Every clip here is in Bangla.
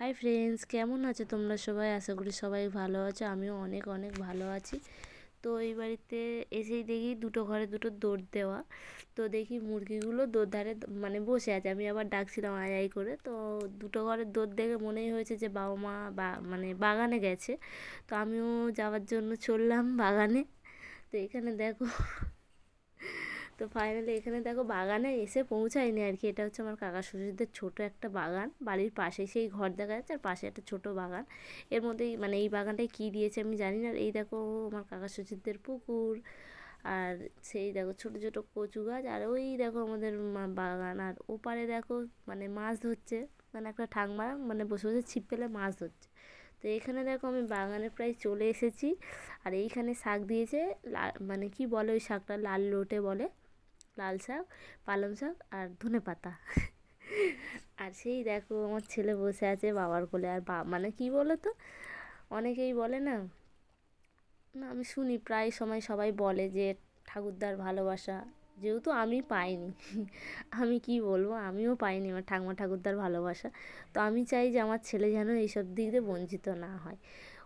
হাই ফ্রেন্ডস কেমন আছো তোমরা সবাই? আশা করি সবাই ভালো আছো। আমিও অনেক অনেক ভালো আছি। তো এই বাড়িতে এসেই দেখি দুটো ঘরে দুটো দৌড় দেওয়া। তো দেখি মুরগিগুলো দৌড় ধারে মানে বসে আছে। আমি আবার ডাকছিলাম আয় আয় করে। তো দুটো ঘরের দৌড় দেখে মনেই হয়েছে যে বাবা মা বা মানে বাগানে গেছে। তো আমিও যাওয়ার জন্য চললাম বাগানে। তো এখানে দেখো তো ফাইনালি এখানে দেখো বাগানে এসে পৌঁছায়নি আর কি। এটা হচ্ছে আমার কাকা শ্বশুরদের ছোট একটা বাগান। বাড়ির পাশে সেই ঘর দেখা যাচ্ছে, আর পাশে একটা ছোট বাগান। এর মধ্যেই মানে এই বাগানটায় কী দিয়েছে আমি জানি না। এই দেখো আমার কাকা শ্বশুরদের পুকুর, আর সেই দেখো ছোট ছোট কচু গাছ, আর ওই দেখো আমাদের বাগান। আর ওপারে দেখো মানে মাছ ধরছে মানে একটা ঠাকমা মানে বসে বসে ছিপ পেলে মাছ ধরছে। তো এখানে দেখো আমি বাগানে প্রায় চলে এসেছি, আর এইখানে শাক দিয়েছে মানে কি বলে ওই শাকটা? লাল লোটে বলে। লাল শাক, পালং শাক আর ধনে পাতা। আর সেই দেখো আমার ছেলে বসে আছে বাবার কোলে। আর বা মানে কি বলো তো অনেকেই বলে না না আমি শুনি, প্রায় সময় সবাই বলে যে ঠাকুরদার ভালোবাসা। যেহেতু আমি পাইনি, আমি কি বলব? আমিও পাইনি আমার ঠাকুমা ঠাকুরদার ভালোবাসা। তো আমি চাই যে আমার ছেলে যেন এইসব দিক দিয়ে বঞ্চিত না হয়।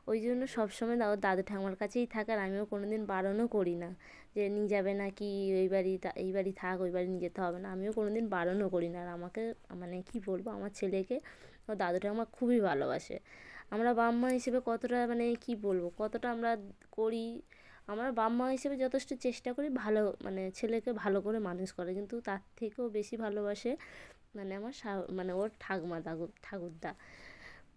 ওই জন্য সবসময় দাদু দাদু ঠাকুমার কাছেই থাকে আর আমিও কোনো দিন বারণও করি না যে নিয়ে যাবে না কি ওই বাড়ি এই বাড়ি থাক, ওই বাড়ি নিয়ে যেতে হবে না। আমিও কোনো দিন বারণও করি না। আর আমাকে মানে কি বলব, আমার ছেলেকে ও দাদু ঠাকুমা খুবই ভালোবাসে। আমরা বাপ মা হিসেবে কতটা মানে কি বলব, কতটা আমরা করি, আমরা বাপ মা হিসেবে যথেষ্ট চেষ্টা করি ভালো মানে ছেলেকে ভালো করে মানুষ করে। কিন্তু তার থেকেও বেশি ভালোবাসে মানে আমার মানে ওর ঠাকুমা ঠাকুরদা।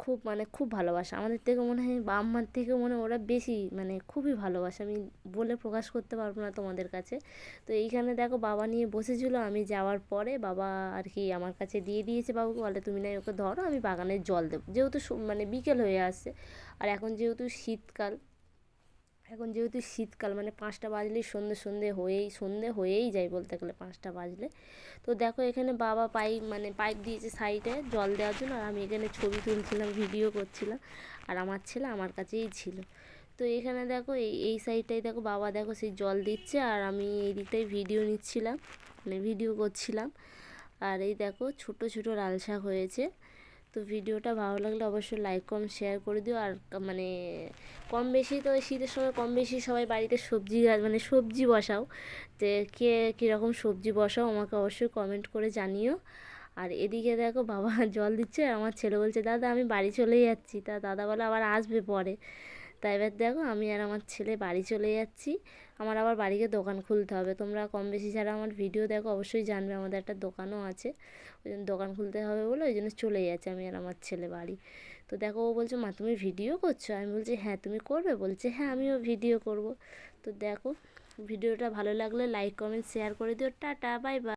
খুব মানে খুব ভালোবাসা। আমাদের থেকে মনে হয় বাপ মার থেকে মনে হয় ওরা বেশি মানে খুবই ভালোবাসা। আমি বলে প্রকাশ করতে পারব না তোমাদের কাছে। তো এইখানে দেখো বাবা নিয়ে বসেছিল, আমি যাওয়ার পরে বাবা আর কি আমার কাছে দিয়ে দিয়েছে বাবুকে, বলে তুমি না ওকে ধরো, আমি বাগানের জল দেবো। যেহেতু মানে বিকেল হয়ে আসছে, আর এখন যেহেতু শীতকাল এখন যেহেতু শীতকাল মানে পাঁচটা বাজলেই সন্ধে সন্ধে হয়েই সন্ধে হয়েই যায় বলতে গেলে পাঁচটা বাজলে। তো দেখো এখানে বাবা পাইপ মানে পাইপ দিয়েছে সাইডে জল দেওয়ার জন্য, আর আমি এখানে ছবি তুলছিলাম, ভিডিও করছিলাম, আর আমার ছেলে আমার কাছেই ছিল। তো এখানে দেখো এই এই সাইডটাই দেখো বাবা দেখো সেই জল দিচ্ছে, আর আমি এই দিকটাই ভিডিও নিচ্ছিলাম মানে ভিডিও করছিলাম। আর এই দেখো ছোট ছোট লাল শাক হয়েছে। তো ভিডিওটা ভালো লাগলে অবশ্যই লাইক কম শেয়ার করে দিও। আর মানে কম বেশি তো শীতের সময় কম বেশি সবাই বাড়িতে সবজি মানে সবজি বসাও। যে কে কীরকম সবজি বসাও আমাকে অবশ্যই কমেন্ট করে জানিও। আর এদিকে দেখো বাবা জল দিচ্ছে, আর আমার ছেলে বলছে, দাদা, আমি বাড়ি চলে যাচ্ছি। তা দাদা বলে, আবার আসবে পরে। তাই এবার দেখো আমি আর আমার ছেলে বাড়ি চলে যাচ্ছি। আমার আবার বাড়িতে দোকান খুলতে হবে। তোমরা কম বেশি যারা আমার ভিডিও দেখো অবশ্যই জানবে আমাদের একটা দোকানও আছে। ওই জন্য দোকান খুলতে হবে বলে ওই জন্য চলে যাচ্ছে আমি আর আমার ছেলে বাড়ি। তো দেখো ও বলছে, মা, তুমি ভিডিও করছ? আমি বলছি হ্যাঁ তুমি করবে? বলছে হ্যাঁ আমিও ভিডিও করব। তো দেখো, ভিডিওটা ভালো লাগলে লাইক, কমেন্ট, শেয়ার করে দিও। Tata, bye bye.